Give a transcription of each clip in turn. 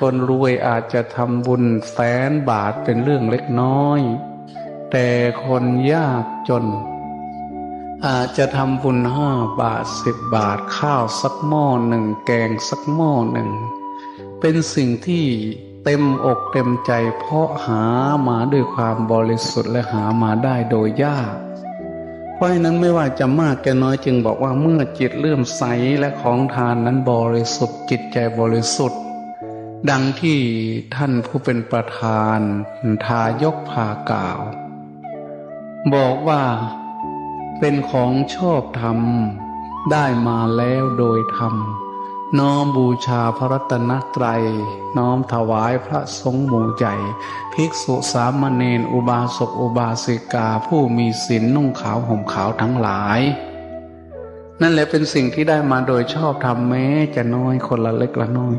คนรวยอาจจะทำบุญแสนบาทเป็นเรื่องเล็กน้อย แต่คนยากจน อาจจะทำบุญห้าบาทสิบบาทข้าวสักหม้อหนึ่งแกงสักหม้อหนึ่ง เป็นสิ่งที่เต็มอกเต็มใจเพราะหามาด้วยความบริสุทธิ์และหามาได้โดยยาก เพราะนั้นไม่ว่าจะมากแก่น้อยจึงบอกว่าเมื่อจิตเลื่อมใสและของทานนั้นบริสุทธิ์จิตใจบริสุทธิ์ ดังที่ท่านผู้เป็นประธานทายกพากล่าว บอกว่าเป็นของชอบธรรม ได้มาแล้วโดยธรรม น้อมบูชาพระรัตนตรัย น้อมถวายพระสงฆ์หมู่ใหญ่ภิกษุสามเณรอุบาสกอุบาสิกาผู้มีศีลนุ่งขาวห่มขาวทั้งหลาย นั่นแหละเป็นสิ่งที่ได้มาโดยชอบธรรมแม้จะน้อยคนละเล็กละน้อย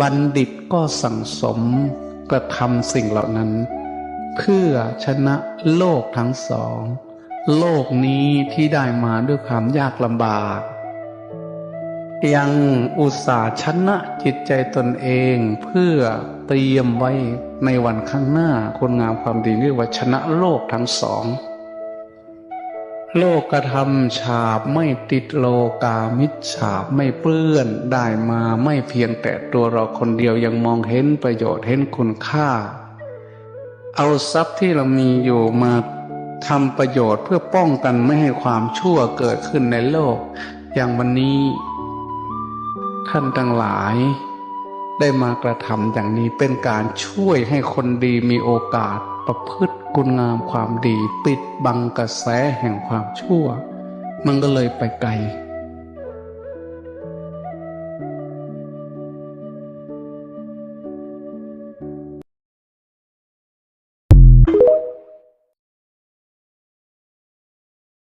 บัณฑิตก็สั่งสมกระทำสิ่งเหล่านั้น เพื่อชนะโลกทั้งสอง โลกนี้ที่ได้มาด้วยความยากลำบาก ยังอุตส่าห์ชนะจิตใจตนเองเพื่อเตรียมไว้ในวันข้างหน้าคนงามความดีเรียกว่าชนะโลกทั้งสอง โลกกระทำฉาบไม่ติดโลกามิจฉาบไม่เปื้อนได้มาไม่เพียงแต่ตัวเราคนเดียวยังมองเห็นประโยชน์เห็นคุณค่า เอาทรัพย์ที่เรามีอยู่มาทำประโยชน์เพื่อป้องกันไม่ให้ความชั่วเกิดขึ้นในโลก อย่างวันนี้ ท่านทั้งหลาย ได้มากระทำอย่างนี้เป็นการช่วยให้คนดีมีโอกาส ประพฤติคุณงามความดี ปิดบังกระแสแห่งความชั่ว มันก็เลยไปไกล